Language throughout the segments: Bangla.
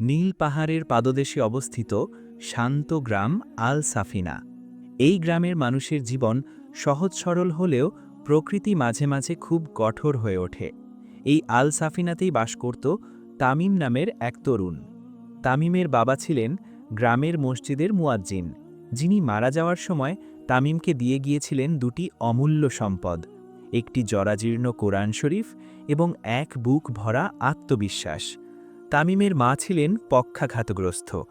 নীল পাহাড়ের পাদদেশে অবস্থিত শান্ত গ্রাম আল সাফিনা। এই গ্রামের মানুষের জীবন সহজ সরল হলেও প্রকৃতি মাঝে মাঝে খুব কঠোর হয়ে ওঠে। এই আল সাফিনাতেই বাস করত তামিম নামের এক তরুণ। তামিমের বাবা ছিলেন গ্রামের মসজিদের মুয়াজ্জিন, যিনি মারা যাওয়ার সময় তামিমকে দিয়ে গিয়েছিলেন দুটি অমূল্য সম্পদ, একটি জরাজীর্ণ কোরআন শরীফ এবং এক বুক ভরা আত্মবিশ্বাস। তামিমের মা ছিলেন পক্ষাঘাতগ্রস্ত।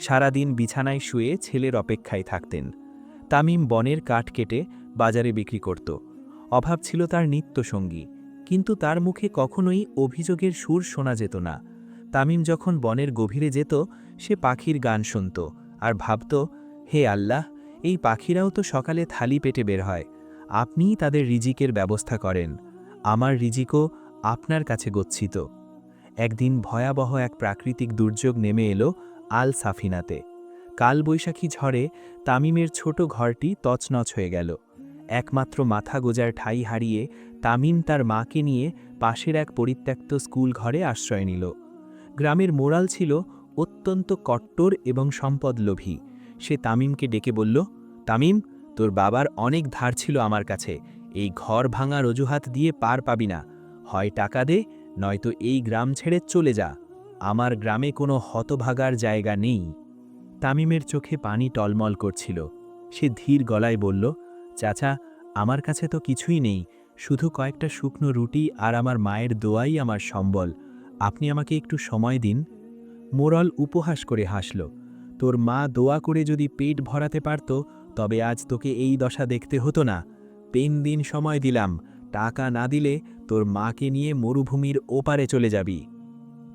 সারাদিন বিছানায় শুয়ে ছেলের অপেক্ষায় থাকতেন। তামিম বনের কাঠ কেটে বাজারে বিক্রি করত। অভাব ছিল তার নিত্যসঙ্গী। কিন্তু তার মুখে কখনোই অভিযোগের সুর শোনা যেত না। তামিম যখন বনের গভীরে যেত, সে পাখির গান শুনত আর ভাবত, হে আল্লাহ, এই পাখিরাও তো সকালে থালি পেটে বের হয়। আপনিই তাদের রিজিকের ব্যবস্থা করেন। আমার রিজিকও আপনার কাছে গচ্ছিত। একদিন ভয়াবহ এক প্রাকৃতিক দুর্যোগ নেমে এলো আল সাফিনাতে কালবৈশাখী ঝড়ে তামিমের ছোট ঘরটি তছনছ হয়ে গেল। একমাত্র মাথা গোজার ঠাই হারিয়ে তামিম তার মাকে নিয়ে পাশের এক পরিত্যক্ত স্কুল ঘরে আশ্রয় নিল। গ্রামের মোরাল ছিল অত্যন্ত কট্টর এবং সম্পদলোভী। সে তামিমকে ডেকে বলল, তামিম, তোর বাবার অনেক ধার ছিল আমার কাছে। এই ঘর ভাঙার অজুহাত দিয়ে পার পাবি না। হয় টাকা দে নয়তো এই গ্রাম ছেড়ে চলে যা। আমার গ্রামে কোনো হতভাগার জায়গা নেই। তামিমের চোখে পানি টলমল করছিল। সে ধীর গলায় বলল, চাচা, আমার কাছে তো কিছুই নেই। শুধু কয়েকটা শুকনো রুটি আর আমার মায়ের দোয়াই আমার সম্বল। আপনি আমাকে একটু সময় দিন। মোরল উপহাস করে হাসল, তোর মা দোয়া করে যদি পেট ভরাতে পারত, তবে আজ তোকে এই দশা দেখতে হতো না। পেন দিন সময় দিলাম। টাকা না দিলে তোর মাকে নিয়ে মরুভূমির ওপারে চলে যাবি।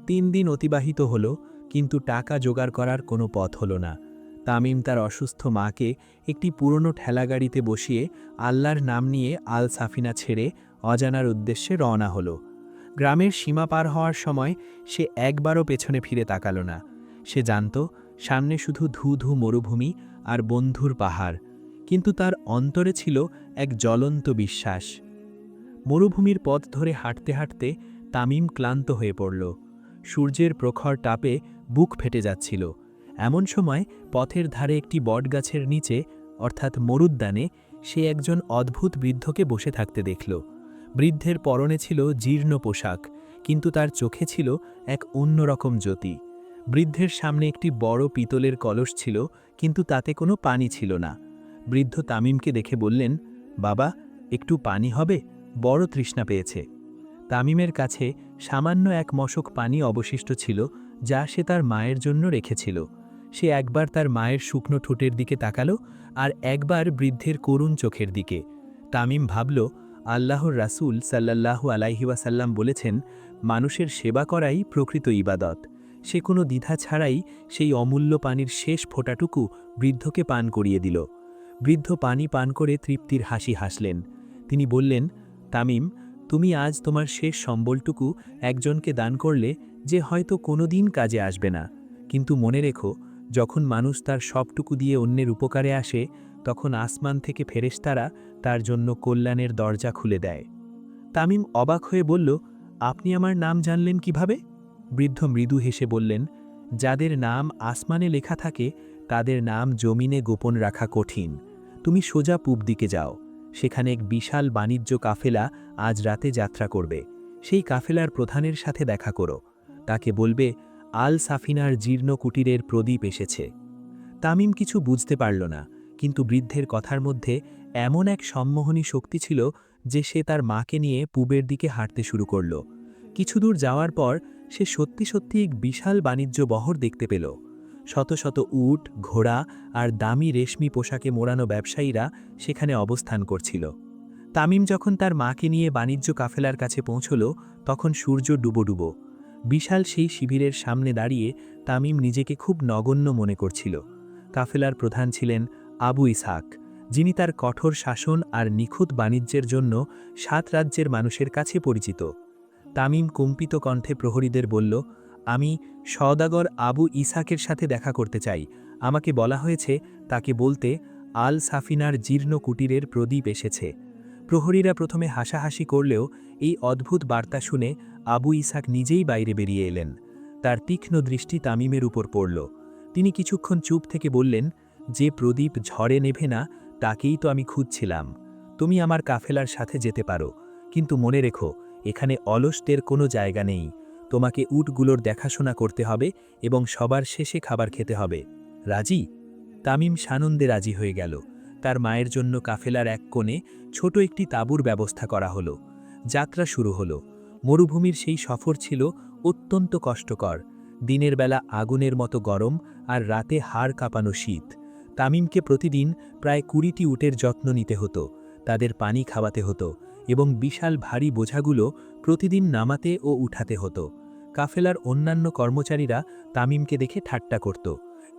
তিন দিন অতিবাহিত হল, কিন্তু টাকা জোগাড় করার কোনো পথ হলো না। তামিম তার অসুস্থ মাকে একটি পুরনো ঠেলাগাড়িতে বসিয়ে আল্লাহর নাম নিয়ে আল সাফিনা ছেড়ে অজানার উদ্দেশ্যে রওনা হল। গ্রামের সীমা পার হওয়ার সময় সে একবারও পেছনে ফিরে তাকাল না। সে জানত, সামনে শুধু ধু ধু মরুভূমি আর বন্ধুর পাহাড়। কিন্তু তার অন্তরে ছিল এক জ্বলন্ত বিশ্বাস। মরুভূমির পথ ধরে হাঁটতে হাঁটতে তামিম ক্লান্ত হয়ে পড়ল। সূর্যের প্রখর টাপে বুক ফেটে যাচ্ছিল। এমন সময় পথের ধারে একটি বটগাছের নিচে, অর্থাৎ মরুদ্যানে, সে একজন অদ্ভুত বৃদ্ধকে বসে থাকতে দেখল। বৃদ্ধের পরনে ছিল জীর্ণ পোশাক, কিন্তু তার চোখে ছিল এক অন্যরকম জ্যোতি। বৃদ্ধের সামনে একটি বড় পিতলের কলস ছিল, কিন্তু তাতে কোনো পানি ছিল না। বৃদ্ধ তামিমকে দেখে বললেন, বাবা, একটু পানি হবে? বড় তৃষ্ণা পেয়েছে। তামিমের কাছে সামান্য এক মশক পানি অবশিষ্ট ছিল, যা সে তার মায়ের জন্য রেখেছিল। সে একবার তার মায়ের শুকনো ঠোঁটের দিকে তাকালো আর একবার বৃদ্ধের করুণ চোখের দিকে। তামিম ভাবল, আল্লাহর রাসূল সাল্লাল্লাহু আলাইহি ওয়াসাল্লাম বলেছেন, মানুষের সেবা করাই প্রকৃত ইবাদত। সে কোনো দ্বিধা ছাড়াই সেই অমূল্য পানির শেষ ফোঁটাটুকু বৃদ্ধকে পান করিয়ে দিল। বৃদ্ধ পানি পান করে তৃপ্তির হাসি হাসলেন। তিনি বললেন তামিম, তুমি আজ তোমার শেষ সম্বলটুকু একজনকে দান করলে যে হয়তো কোনোদিন কাজে আসবে না। কিন্তু মনে রেখো, যখন মানুষ তার সবটুকু দিয়ে অন্যের উপকারে আসে, তখন আসমান থেকে ফেরেশতারা তার জন্য কল্যাণের দরজা খুলে দেয়। তামিম অবাক হয়ে বলল, আপনি আমার নাম জানলেন কীভাবে? বৃদ্ধ মৃদু হেসে বললেন, যাদের নাম আসমানে লেখা থাকে, তাদের নাম জমিনে গোপন রাখা কঠিন। তুমি সোজা পূব দিকে যাও। সেখানে এক বিশাল বাণিজ্য কাফেলা আজ রাতে যাত্রা করবে। সেই কাফেলার প্রধানের সাথে দেখা করো। তাকে বলবে, আল সাফিনার জীর্ণ কুটিরের প্রদীপ এসেছে। তামিম কিছু বুঝতে পারল না, কিন্তু বৃদ্ধের কথার মধ্যে এমন এক সম্মোহনী শক্তি ছিল যে সে তার মাকে নিয়ে পূবের দিকে হাঁটতে শুরু করল। কিছুদূর যাওয়ার পর সে সত্যি সত্যি এক বিশাল বাণিজ্য বহর দেখতে পেল। শত শত উট, ঘোড়া আর দামি রেশমি পোশাকে মোড়ানো ব্যবসায়ীরা সেখানে অবস্থান করছিল। তামিম যখন তার মাকে নিয়ে বাণিজ্য কাফেলার কাছে পৌঁছল, তখন সূর্য ডুবো ডুবো। বিশাল সেই শিবিরের সামনে দাঁড়িয়ে তামিম নিজেকে খুব নগণ্য মনে করছিল। কাফেলার প্রধান ছিলেন আবু ইসহাক, যিনি তার কঠোর শাসন আর নিখুঁত বাণিজ্যের জন্য সাত রাজ্যের মানুষের কাছে পরিচিত। তামিম কম্পিত কণ্ঠে প্রহরীদের বলল আমি সওদাগর আবু ইসাকের সাথে দেখা করতে চাই। আমাকে বলা হয়েছে, তাকে বলতে আল সাফিনার জীর্ণ কুটিরের প্রদীপ এসেছে। প্রহরীরা প্রথমে হাসাহাসি করলেও এই অদ্ভুত বার্তা শুনে আবু ইসাক নিজেই বাইরে বেরিয়ে এলেন। তার তীক্ষ্ণ দৃষ্টি তামিমের উপর পড়ল। তিনি কিছুক্ষণ চুপ থেকে বললেন, যে প্রদীপ ঝড়ে নেভে না, তাকেই তো আমি খুঁজছিলাম। তুমি আমার কাফেলার সাথে যেতে পারো। কিন্তু মনে রেখো, এখানে অলসদের কোনো জায়গা নেই। তোমাকে উটগুলোর দেখাশোনা করতে হবে এবং সবার শেষে খাবার খেতে হবে। রাজি? তামিম সানন্দে রাজি হয়ে গেল। তার মায়ের জন্য কাফেলার এক কোণে ছোট একটি তাঁবুর ব্যবস্থা করা হলো। যাত্রা শুরু হলো। মরুভূমির সেই সফর ছিল অত্যন্ত কষ্টকর। দিনের বেলা আগুনের মতো গরম আর রাতে হাড় কাঁপানো শীত। তামিমকে প্রতিদিন প্রায় কুড়িটি উটের যত্ন নিতে হতো, তাদের পানি খাওয়াতে হতো এবং বিশাল ভারী বোঝাগুলো প্রতিদিন নামাতে ও উঠাতে হতো। কাফেলার অন্যান্য কর্মচারীরা তামিমকে দেখে ঠাট্টা করত।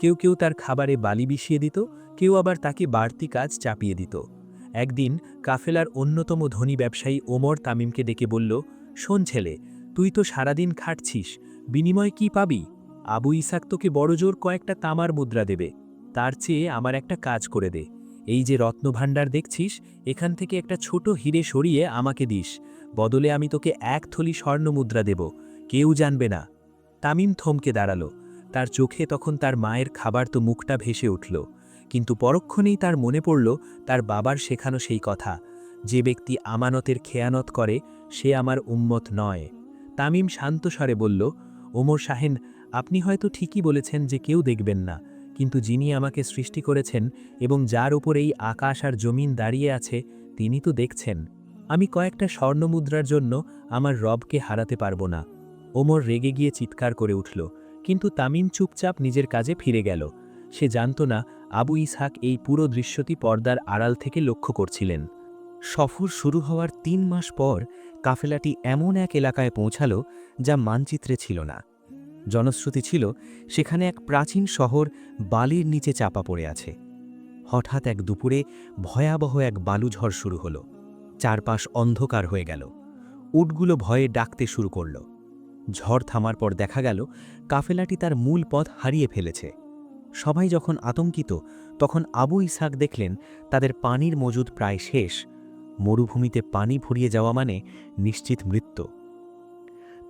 কেউ কেউ তার খাবারে বালি বিষিয়ে দিত, কেউ আবার তাকে বাড়তি কাজ চাপিয়ে দিত। একদিন কাফেলার অন্যতম ধনী ব্যবসায়ী ওমর তামিমকে ডেকে বলল, শোন ছেলে, তুই তো সারাদিন খাটছিস, বিনিময় কি পাবি? আবু ইসাক তোকে বড়জোর কয়েকটা তামার মুদ্রা দেবে, তার চেয়ে আমার একটা কাজ করে দে। এই যে রত্নভাণ্ডার দেখছিস, এখান থেকে একটা ছোট হিরে সরিয়ে আমাকে দিস, বদলে আমি তোকে এক থলি স্বর্ণ মুদ্রা দেব। কেউ জানবে না। তামিম থমকে দাঁড়াল। তার চোখে তখন তার মায়ের খাবার তো মুখটা ভেসে উঠল। কিন্তু পরক্ষণেই তার মনে পড়ল, তার বাবার শেখানো সেই কথা। যে ব্যক্তি আমানতের খেয়ানত করে, সে আমার উম্মত নয়। তামিম শান্ত স্বরে বলল, ওমর শাহেন, আপনি হয়তো ঠিকই বলেছেন যে কেউ দেখবেন না। কিন্তু যিনি আমাকে সৃষ্টি করেছেন এবং যার উপর এই আকাশ আর জমিন দাঁড়িয়ে আছে, তিনি তো দেখছেন। আমি কয়েকটা স্বর্ণমুদ্রার জন্য আমার রবকে হারাতে পারব না। ওমর রেগে গিয়ে চিৎকার করে উঠল, কিন্তু তামিম চুপচাপ নিজের কাজে ফিরে গেল। সে জানত না আবু ইসহাক এই পুরো দৃশ্যটি পর্দার আড়াল থেকে লক্ষ্য করছিলেন। সফর শুরু হওয়ার তিন মাস পর কাফেলাটি এমন এক এলাকায় পৌঁছালো যা মানচিত্রে ছিল না। জনশ্রুতি ছিল, সেখানে এক প্রাচীন শহর বালির নিচে চাপা পড়ে আছে। হঠাৎ এক দুপুরে ভয়াবহ এক বালুঝড় শুরু হলো। চারপাশ অন্ধকার হয়ে গেল। উটগুলো ভয়ে ডাকতে শুরু করল। ঝড় থামার পর দেখা গেল, কাফেলাটি তার মূল পথ হারিয়ে ফেলেছে। সবাই যখন আতঙ্কিত, তখন আবু ইসাক দেখলেন, তাদের পানির মজুদ প্রায় শেষ। মরুভূমিতে পানি ফুরিয়ে যাওয়া মানে নিশ্চিত মৃত্যু।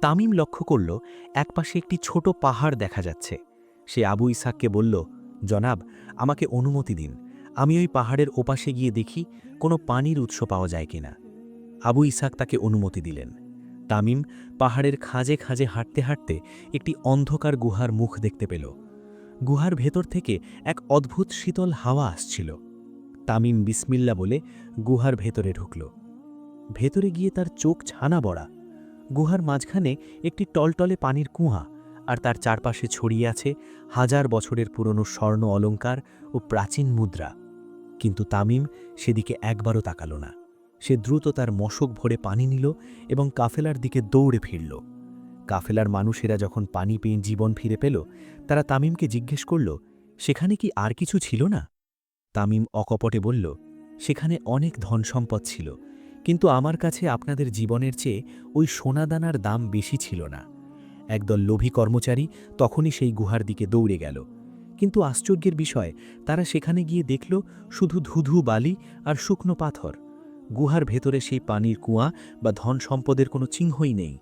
তামিম লক্ষ্য করল, একপাশে একটি ছোট পাহাড় দেখা যাচ্ছে। সে আবু ইসাককে বলল, জনাব, আমাকে অনুমতি দিন। আমি ওই পাহাড়ের ওপাশে গিয়ে দেখি কোনো পানির উৎস পাওয়া যায় কিনা। আবু ইসাক তাকে অনুমতি দিলেন। তামিম পাহাড়ের খাঁজে খাঁজে হাঁটতে হাঁটতে একটি অন্ধকার গুহার মুখ দেখতে পেল। গুহার ভেতর থেকে এক অদ্ভুত শীতল হাওয়া আসছিল। তামিম বিসমিল্লা বলে গুহার ভেতরে ঢুকল। ভেতরে গিয়ে তার চোখ ছানা বড়া। গুহার মাঝখানে একটি টলটলে পানির কুঁয়া আর তার চারপাশে ছড়িয়ে আছে হাজার বছরের পুরনো স্বর্ণ অলঙ্কার ও প্রাচীন মুদ্রা। কিন্তু তামিম সেদিকে একবারও তাকালো না। সে দ্রুত তার মশক ভরে পানি নিল এবং কাফেলার দিকে দৌড়ে ফিরল। কাফেলার মানুষেরা যখন পানি পেয়ে জীবন ফিরে পেল, তারা তামিমকে জিজ্ঞেস করল, সেখানে কি আর কিছু ছিল না? তামিম অকপটে বলল, সেখানে অনেক ধন সম্পদ ছিল, কিন্তু আমার কাছে আপনাদের জীবনের চেয়ে ওই সোনাদানার দাম বেশি ছিল না। একদল লোভী কর্মচারী তখনই সেই গুহার দিকে দৌড়ে গেল। কিন্তু আশ্চর্যের বিষয়, তারা সেখানে গিয়ে দেখল শুধু ধুধু বালি আর শুকনো পাথর। গুহার ভেতরে সেই পানির কুয়া বা ধন সম্পদের কোনো চিহ্নই নেই।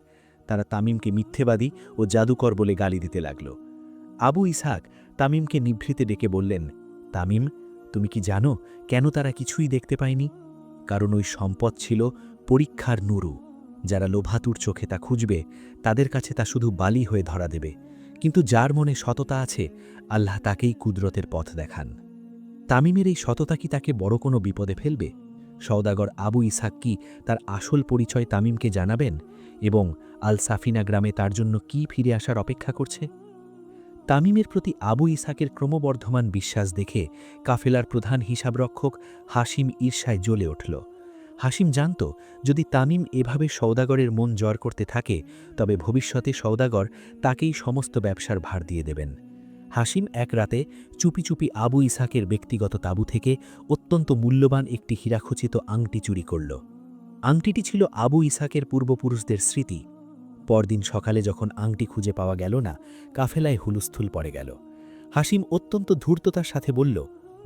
তারা তামিমকে মিথ্যেবাদী ও জাদুকর বলে গালি দিতে লাগল। আবু ইসাক তামিমকে নিভৃতে ডেকে বললেন, তামিম, তুমি কি জানো কেন তারা কিছুই দেখতে পায়নি? কারণ ওই সম্পদ ছিল পরীক্ষার নুরু। যারা লোভাতুর চোখে তা খুঁজবে, তাদের কাছে তা শুধু বালি হয়ে ধরা দেবে। কিন্তু যার মনে সততা আছে, আল্লাহ তাকেই কুদরতের পথ দেখান। তামিমের এই সততা কি তাকে বড় কোনো বিপদে ফেলবে? সওদাগর আবু ইসাক কি তার আসল পরিচয় তামিমকে জানাবেন এবং আল সাফিনা গ্রামে তার জন্য কি ফিরে আসার অপেক্ষা করছে? তামিমের প্রতি আবু ইসাকের ক্রমবর্ধমান বিশ্বাস দেখে কাফেলার প্রধান হিসাবরক্ষক হাসিম ঈর্ষায় জ্বলে উঠল। হাসিম জানত, যদি তামিম এভাবে সৌদাগরের মন জয় করতে থাকে, তবে ভবিষ্যতে সৌদাগর তাকেই সমস্ত ব্যবসার ভার দিয়ে দেবেন। হাসিম এক রাতে চুপি চুপি আবু ইসাকের ব্যক্তিগত তাঁবু থেকে অত্যন্ত মূল্যবান একটি হীরাখচিত আংটি চুরি করল। আংটিটি ছিল আবু ইসাকের পূর্বপুরুষদের স্মৃতি। পরদিন সকালে যখন আংটি খুঁজে পাওয়া গেল না, কাফেলায় হুলুস্থুল পড়ে গেল। হাসিম অত্যন্ত ধূর্ততার সাথে বলল,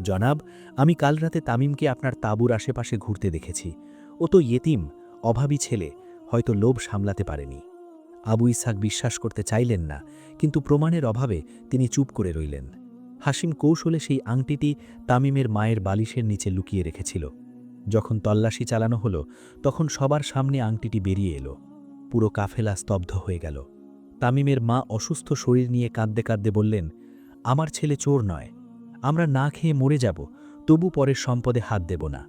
জনাব, আমি কাল রাতে তামিমকে আপনার তাঁবুর আশেপাশে ঘুরতে দেখেছি। ও তো ইয়েতিম, অভাবী ছেলে, হয়তো লোভ সামলাতে পারেনি। আবু ইসাক বিশ্বাস করতে চাইলেন না, কিন্তু প্রমাণের অভাবে তিনি চুপ করে রইলেন। হাসিম কৌশলে সেই আংটিটি তামিমের মায়ের বালিশের নিচে লুকিয়ে রেখেছিল। যখন তল্লাশি চালানো হলো, তখন সবার সামনে আংটিটি বেরিয়ে এলো। পুরো কাফেলা স্তব্ধ হয়ে গেল। তামিমের মা অসুস্থ শরীর নিয়ে কাঁদতে কাঁদতে বললেন, আমার ছেলে চোর নয়। আমরা না খেয়ে মরে যাব, তবু পরের সম্পদে হাত দেব না।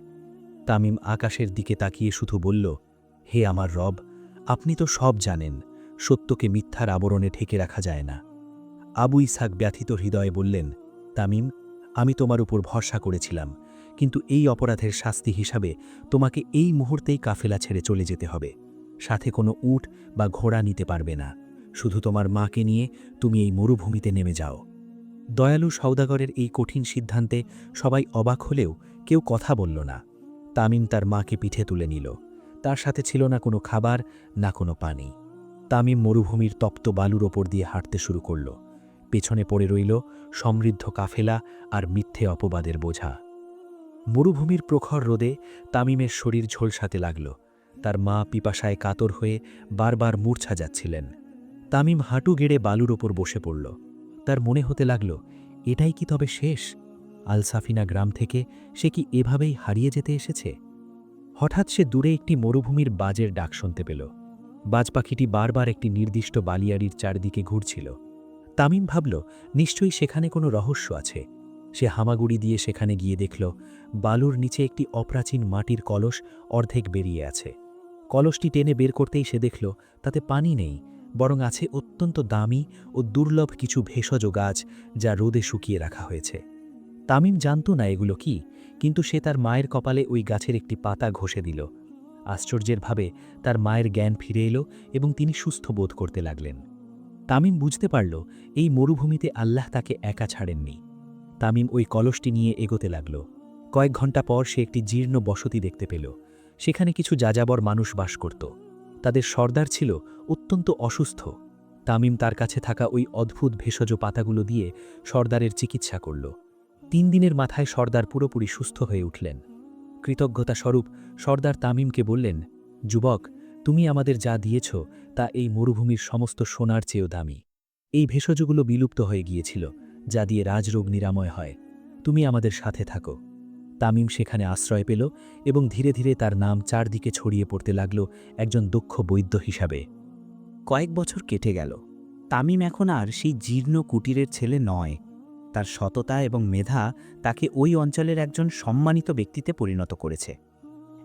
তামিম আকাশের দিকে তাকিয়ে শুধু বলল, হে আমার রব, আপনি তো সব জানেন। সত্যকে মিথ্যার আবরণে ঢেকে রাখা যায় না। আবু ইসাক ব্যথিত হৃদয়ে বললেন, তামিম, আমি তোমার উপর ভরসা করেছিলাম, কিন্তু এই অপরাধের শাস্তি হিসাবে তোমাকে এই মুহূর্তেই কাফেলা ছেড়ে চলে যেতে হবে। সাথে কোনো উট বা ঘোড়া নিতে পারবে না। শুধু তোমার মাকে নিয়ে তুমি এই মরুভূমিতে নেমে যাও। দয়ালু সৌদাগরের এই কঠিন সিদ্ধান্তে সবাই অবাক হলেও কেউ কথা বলল না। তামিম তার মাকে পিঠে তুলে নিল। তার সাথে ছিল না কোনো খাবার, না কোনো পানি। তামিম মরুভূমির তপ্ত বালুর ওপর দিয়ে হাঁটতে শুরু করল। পেছনে পড়ে রইল সমৃদ্ধ কাফেলা আর মিথ্যে অপবাদের বোঝা। মরুভূমির প্রখর রোদে তামিমের শরীর ঝোলসাতে লাগল। তার মা পিপাসায় কাতর হয়ে বারবার মূর্ছা যাচ্ছিলেন। তামিম হাঁটু গেড়ে বালুর ওপর বসে পড়ল। তার মনে হতে লাগল, এটাই কি তবে শেষ? আলসাফিনা গ্রাম থেকে সে কি এভাবেই হারিয়ে যেতে এসেছে? হঠাৎ সে দূরে একটি মরুভূমির বাজের ডাক শুনতে পেল। বাজ পাখিটি বারবার একটি নির্দিষ্ট বালিয়াড়ির চারদিকে ঘুরছিল। তামিম ভাবল, নিশ্চয়ই সেখানে কোনো রহস্য আছে। সে হামাগুড়ি দিয়ে সেখানে গিয়ে দেখল, বালুর নিচে একটি অপ্রাচীন মাটির কলস অর্ধেক বেরিয়ে আছে। কলসটি টেনে বের করতেই সে দেখল, তাতে পানি নেই, বরং আছে অত্যন্ত দামি ও দুর্লভ কিছু ভেষজ গাছ যা রোদে শুকিয়ে রাখা হয়েছে। তামিম জানত না এগুলো কি, কিন্তু সে তার মায়ের কপালে ওই গাছের একটি পাতা ঘষে দিল। আশ্চর্যের ভাবে তার মায়ের জ্ঞান ফিরে এলো এবং তিনি সুস্থ বোধ করতে লাগলেন। তামিম বুঝতে পারল, এই মরুভূমিতে আল্লাহ তাকে একা ছাড়েননি। তামিম ওই কলসটি নিয়ে এগোতে লাগল। কয়েক ঘণ্টা পর সে একটি জীর্ণ বসতি দেখতে পেল। সেখানে কিছু যাযাবর মানুষ বাস করত। তাদের সর্দার ছিল অত্যন্ত অসুস্থ। তামিম তার কাছে থাকা ওই অদ্ভুত ভেষজ পাতাগুলো দিয়ে সর্দারের চিকিৎসা করল। তিন দিনের মাথায় সর্দার পুরোপুরি সুস্থ হয়ে উঠলেন। কৃতজ্ঞতা স্বরূপ সর্দার তামিমকে বললেন, যুবক, তুমি আমাদের যা দিয়েছ, তা এই মরুভূমির সমস্ত সোনার চেয়েও দামি। এই ভেষজগুলো বিলুপ্ত হয়ে গিয়েছিল, যা দিয়ে রাজরোগ নিরাময় হয়। তুমি আমাদের সাথে থাকো। তামিম সেখানে আশ্রয় পেল এবং ধীরে ধীরে তার নাম চারদিকে ছড়িয়ে পড়তে লাগল একজন দক্ষ বৈদ্য হিসাবে। কয়েক বছর কেটে গেল। তামিম এখন আর সেই জীর্ণ কুটিরের ছেলে নয়। তার সততা এবং মেধা তাকে ওই অঞ্চলের একজন সম্মানিত ব্যক্তিতে পরিণত করেছে।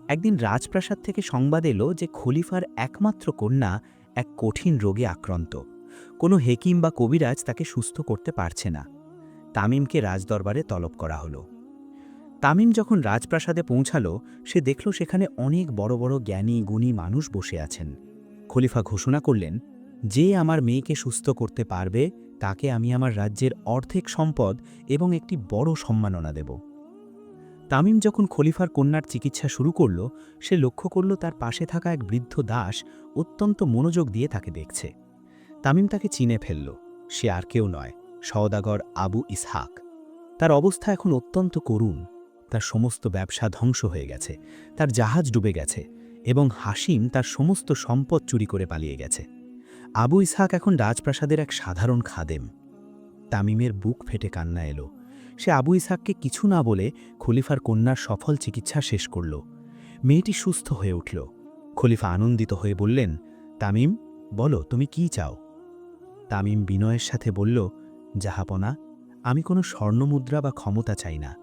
একদিন রাজপ্রাসাদ থেকে সংবাদ এলো যে খলিফার একমাত্র কন্যা এক কঠিন রোগে আক্রান্ত। কোনো হেকিম বা কবিরাজ তাকে সুস্থ করতে পারছে না। তামিমকে রাজদরবারে তলব করা হলো। তামিম যখন রাজপ্রাসাদে পৌঁছালো, সে দেখল সেখানে অনেক বড় বড় জ্ঞানী, গুণী মানুষ বসে আছেন। খলিফা ঘোষণা করলেন, যে আমার মেয়েকে সুস্থ করতে পারবে তাকে আমি আমার রাজ্যের অর্ধেক সম্পদ এবং একটি বড় সম্মাননা দেব। তামিম যখন খলিফার কন্যার চিকিৎসা শুরু করল, সে লক্ষ্য করল তার পাশে থাকা এক বৃদ্ধ দাস অত্যন্ত মনোযোগ দিয়ে তাকে দেখছে। তামিম তাকে চিনে ফেলল, সে আর কেউ নয়, সওদাগর আবু ইসহাক। তার অবস্থা এখন অত্যন্ত করুণ, তার সমস্ত ব্যবসা ধ্বংস হয়ে গেছে, তার জাহাজ ডুবে গেছে এবং হাসিম তার সমস্ত সম্পদ চুরি করে পালিয়ে গেছে। আবু ইসহাক এখন রাজপ্রাসাদের এক সাধারণ খাদেম। তামিমের বুক ফেটে কান্না এলো। সে আবু ইসহাককে কিছু না বলে খলিফার কন্যার সফল চিকিৎসা শেষ করল। মেয়েটি সুস্থ হয়ে উঠল। খলিফা আনন্দিত হয়ে বললেন, তামিম, বলো, তুমি কি চাও? তামিম বিনয়ের সাথে বলল, জাহাপনা, আমি কোনো স্বর্ণমুদ্রা বা ক্ষমতা চাই না।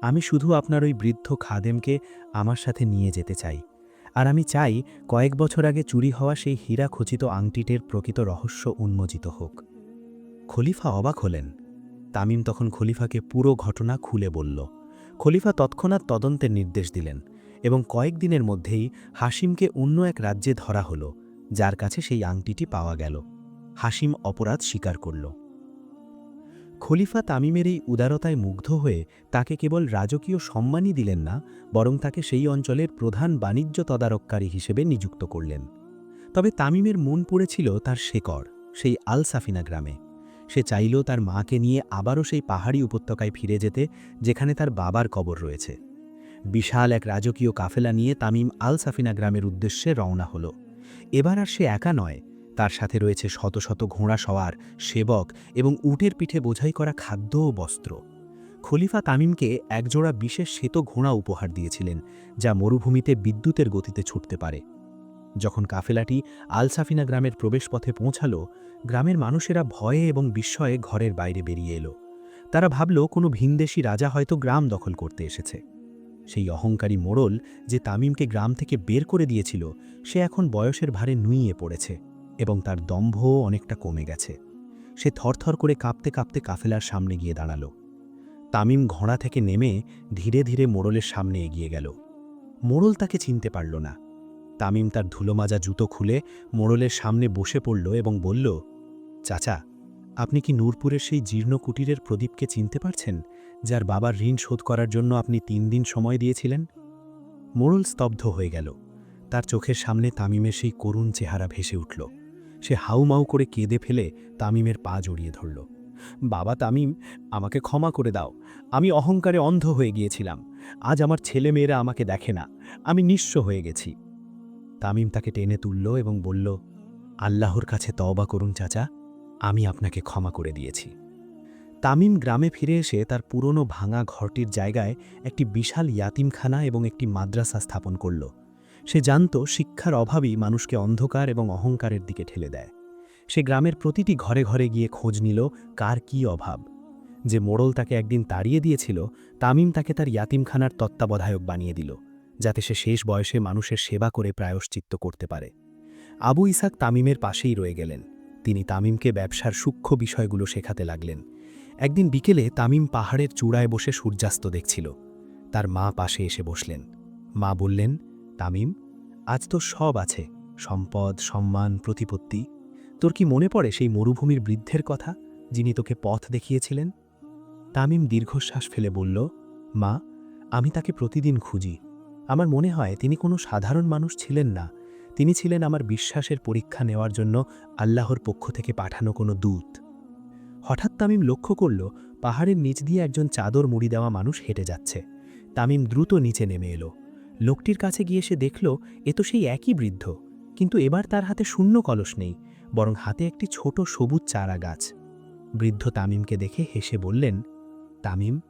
আমি শুধু আপনার ওই বৃদ্ধ খাদেমকে আমার সাথে নিয়ে যেতে চাই। আর আমি চাই কয়েক বছর আগে চুরি হওয়া সেই হীরা খচিত আংটিটের প্রকৃত রহস্য উন্মোচিত হোক। খলিফা অবাক হলেন। তামিম তখন খলিফাকে পুরো ঘটনা খুলে বলল। খলিফা তৎক্ষণাৎ তদন্তের নির্দেশ দিলেন এবং কয়েকদিনের মধ্যেই হাসিমকে অন্য এক রাজ্যে ধরা হল, যার কাছে সেই আংটিটি পাওয়া গেল। হাসিম অপরাধ স্বীকার করল। খলিফা তামিমের এই উদারতায় মুগ্ধ হয়ে তাকে কেবল রাজকীয় সম্মানই দিলেন না, বরং তাকে সেই অঞ্চলের প্রধান বাণিজ্য তদারককারী হিসেবে নিযুক্ত করলেন। তবে তামিমের মন পড়েছিল তার শেকড় সেই আলসাফিনা গ্রামে। সে চাইল তার মাকে নিয়ে আবারও সেই পাহাড়ি উপত্যকায় ফিরে যেতে, যেখানে তার বাবার কবর রয়েছে। বিশাল এক রাজকীয় কাফেলা নিয়ে তামিম আল সাফিনা গ্রামের উদ্দেশ্যে রওনা হল। এবার আর সে একা নয় তার সাথে রয়েছে শত শত ঘোড়া সওয়ার, সেবক এবং উটের পিঠে বোঝাই করা খাদ্য ও বস্ত্র। খলিফা তামিমকে একজোড়া বিশেষ শ্বেত ঘোড়া উপহার দিয়েছিলেন, যা মরুভূমিতে বিদ্যুতের গতিতে ছুটতে পারে। যখন কাফেলাটি আলসাফিনা গ্রামের প্রবেশপথে পৌঁছাল, গ্রামের মানুষেরা ভয়ে এবং বিস্ময়ে ঘরের বাইরে বেরিয়ে এলো। তারা ভাবল, কোনো ভিনদেশী রাজা হয়তো গ্রাম দখল করতে এসেছে। সেই অহংকারী মোড়ল যে তামিমকে গ্রাম থেকে বের করে দিয়েছিল, সে এখন বয়সের ভারে নুইয়ে পড়েছে। এবং তার দম্ভও অনেকটা কমে গেছে। সে থরথর করে কাঁপতে কাঁপতে কাফেলার সামনে গিয়ে দাঁড়াল। তামিম ঘোড়া থেকে নেমে ধীরে ধীরে মোড়লের সামনে এগিয়ে গেল। মোড়ল তাকে চিনতে পারল না। তামিম তার ধুলোমাজা জুতো খুলে মোড়লের সামনে বসে পড়ল এবং বলল, চাচা, আপনি কি নূরপুরের সেই জীর্ণ কুটিরের প্রদীপকে চিনতে পারছেন, যার বাবার ঋণ শোধ করার জন্য আপনি তিন দিন সময় দিয়েছিলেন? মোড়ল স্তব্ধ হয়ে গেল। তার চোখের সামনে তামিমের সেই করুণ চেহারা ভেসে উঠল। সে হাউমাউ করে কেঁদে ফেলে তামিমের পা জড়িয়ে ধরল। বাবা তামিম, আমাকে ক্ষমা করে দাও। আমি অহংকারে অন্ধ হয়ে গিয়েছিলাম। আজ আমার ছেলে মেয়েরা আমাকে দেখে না। আমি নিঃস্ব হয়ে গেছি। তামিম তাকে টেনে তুলল এবং বলল, আল্লাহর কাছে তওবা করুন চাচা। আমি আপনাকে ক্ষমা করে দিয়েছি। তামিম গ্রামে ফিরে এসে তার পুরনো ভাঙা ঘরটির জায়গায় একটি বিশাল ইয়াতিমখানা এবং একটি মাদ্রাসা স্থাপন করল। সে জানত শিক্ষার অভাবই মানুষকে অন্ধকার এবং অহংকারের দিকে ঠেলে দেয়। সে গ্রামের প্রতিটি ঘরে ঘরে গিয়ে খোঁজ নিল কার কি অভাব। যে মোড়ল তাকে একদিন তাড়িয়ে দিয়েছিল, তামিম তাকে তার ইয়াতিমখানার তত্ত্বাবধায়ক বানিয়ে দিল, যাতে সে শেষ বয়সে মানুষের সেবা করে প্রায়শ্চিত্ত করতে পারে। আবু ইসাক তামিমের পাশেই রয়ে গেলেন। তিনি তামিমকে ব্যবসার সূক্ষ্ম বিষয়গুলো শেখাতে লাগলেন। একদিন বিকেলে তামিম পাহাড়ের চূড়ায় বসে সূর্যাস্ত দেখছিল। তার মা পাশে এসে বসলেন। মা বললেন তামিম, আজ তো সব আছে, সম্পদ, সম্মান, প্রতিপত্তি। তোর কি মনে পড়ে সেই মরুভূমির বৃদ্ধের কথা, যিনি তোকে পথ দেখিয়েছিলেন? তামিম দীর্ঘশ্বাস ফেলে বলল, মা, আমি তাকে প্রতিদিন খুঁজি। আমার মনে হয় তিনি কোনো সাধারণ মানুষ ছিলেন না। তিনি ছিলেন আমার বিশ্বাসের পরীক্ষা নেওয়ার জন্য আল্লাহর পক্ষ থেকে পাঠানো কোনো দূত। হঠাৎ তামিম লক্ষ্য করল, পাহাড়ের নিচ দিয়ে একজন চাদর মুড়ি দেওয়া মানুষ হেঁটে যাচ্ছে। তামিম দ্রুত নিচে নেমে এলো। লোকটির কাছে গিয়ে সে দেখল, এ তো সেই একই বৃদ্ধ। কিন্তু এবার তার হাতে শূন্য কলস নেই, বরং হাতে একটি ছোট সবুজ চারা গাছ। বৃদ্ধ তামিমকে দেখে হেসে বললেন, তামিম,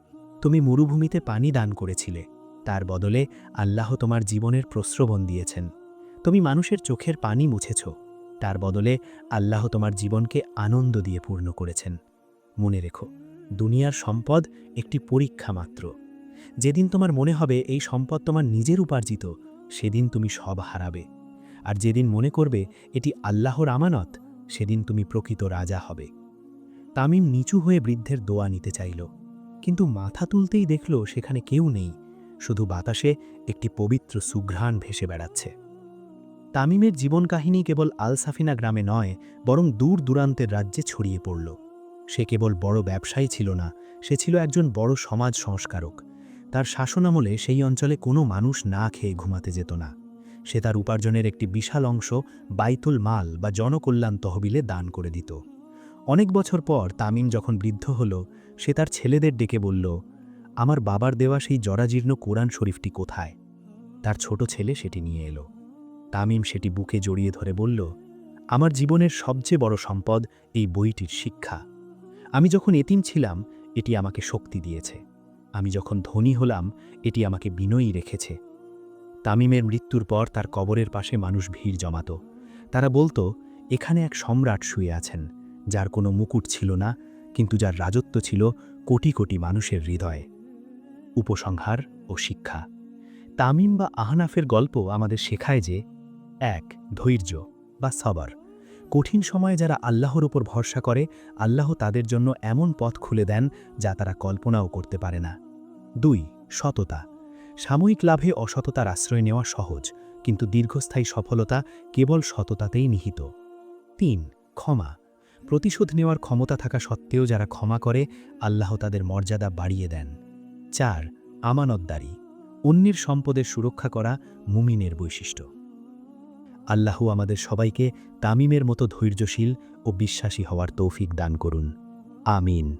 তুমি মরুভূমিতে পানি দান করেছিলে। তার বদলে আল্লাহ তোমার জীবনের প্রশ্রবণ দিয়েছেন। তুমি মানুষের চোখের পানি মুছেছ। তার বদলে আল্লাহ তোমার জীবনকে আনন্দ দিয়ে পূর্ণ করেছেন। মনে রেখো, দুনিয়ার সম্পদ একটি পরীক্ষা মাত্র। যেদিন তোমার মনে হবে এই সম্পদ তোমার নিজের উপার্জিত, সেদিন তুমি সব হারাবে। আর যেদিন মনে করবে এটি আল্লাহর আমানত, সেদিন তুমি প্রকৃত রাজা হবে। তামিম নিচু হয়ে বৃদ্ধের দোয়া নিতে চাইল। কিন্তু মাথা তুলতেই দেখল সেখানে কেউ নেই, শুধু বাতাসে একটি পবিত্র সুঘ্রাণ ভেসে বেড়াচ্ছে। তামিমের জীবন কাহিনী কেবল আলসাফিনা গ্রামে নয়, বরং দূর দূরান্তের রাজ্যে ছড়িয়ে পড়ল। সে কেবল বড় ব্যবসায়ী ছিল না, সে ছিল একজন বড় সমাজ সংস্কারক। তার শাসনামলে সেই অঞ্চলে কোনো মানুষ না খেয়ে ঘুমাতে যেত না। সে তার উপার্জনের একটি বিশাল অংশ বাইতুল মাল বা জনকল্যাণ তহবিলে দান করে দিত। অনেক বছর পর তামিম যখন বৃদ্ধ হল, সে তার ছেলেদের ডেকে বলল, আমার বাবার দেওয়া সেই জরাজীর্ণ কোরআন শরীফটি কোথায়? তার ছোট ছেলে সেটি নিয়ে এলো। তামিম সেটি বুকে জড়িয়ে ধরে বলল, আমার জীবনের সবচেয়ে বড় সম্পদ এই বইটির শিক্ষা। আমি যখন এতিম ছিলাম, এটি আমাকে শক্তি দিয়েছে। আমি যখন ধনী হলাম, এটি আমাকে বিনয়ী রেখেছে। তামিমের মৃত্যুর পর তার কবরের পাশে মানুষ ভিড় জমাত। তারা বলতো, এখানে এক সম্রাট শুয়ে আছেন, যার কোনো মুকুট ছিল না, কিন্তু যার রাজত্ব ছিল কোটি কোটি মানুষের হৃদয়ে। উপসংহার ও শিক্ষা। তামিম বা আহনাফের গল্প আমাদের শেখায় যে, এক, ধৈর্য বা সবার। কঠিন সময়ে যারা আল্লাহর ওপর ভরসা করে, আল্লাহ তাদের জন্য এমন পথ খুলে দেন যা তারা কল্পনাও করতে পারে না। দুই, সততা। সাময়িক লাভে অসততার আশ্রয় নেওয়া সহজ, কিন্তু দীর্ঘস্থায়ী সফলতা কেবল সততাতেই নিহিত। তিন, ক্ষমা। প্রতিশোধ নেওয়ার ক্ষমতা থাকা সত্ত্বেও যারা ক্ষমা করে, আল্লাহ তাদের মর্যাদা বাড়িয়ে দেন। চার, আমানতদারি। অন্যের সম্পদের সুরক্ষা করা মুমিনের বৈশিষ্ট্য। আল্লাহ আমাদের সবাইকে তামিমের মতো ধৈর্যশীল ও বিশ্বাসী হওয়ার তৌফিক দান করুন। আমিন।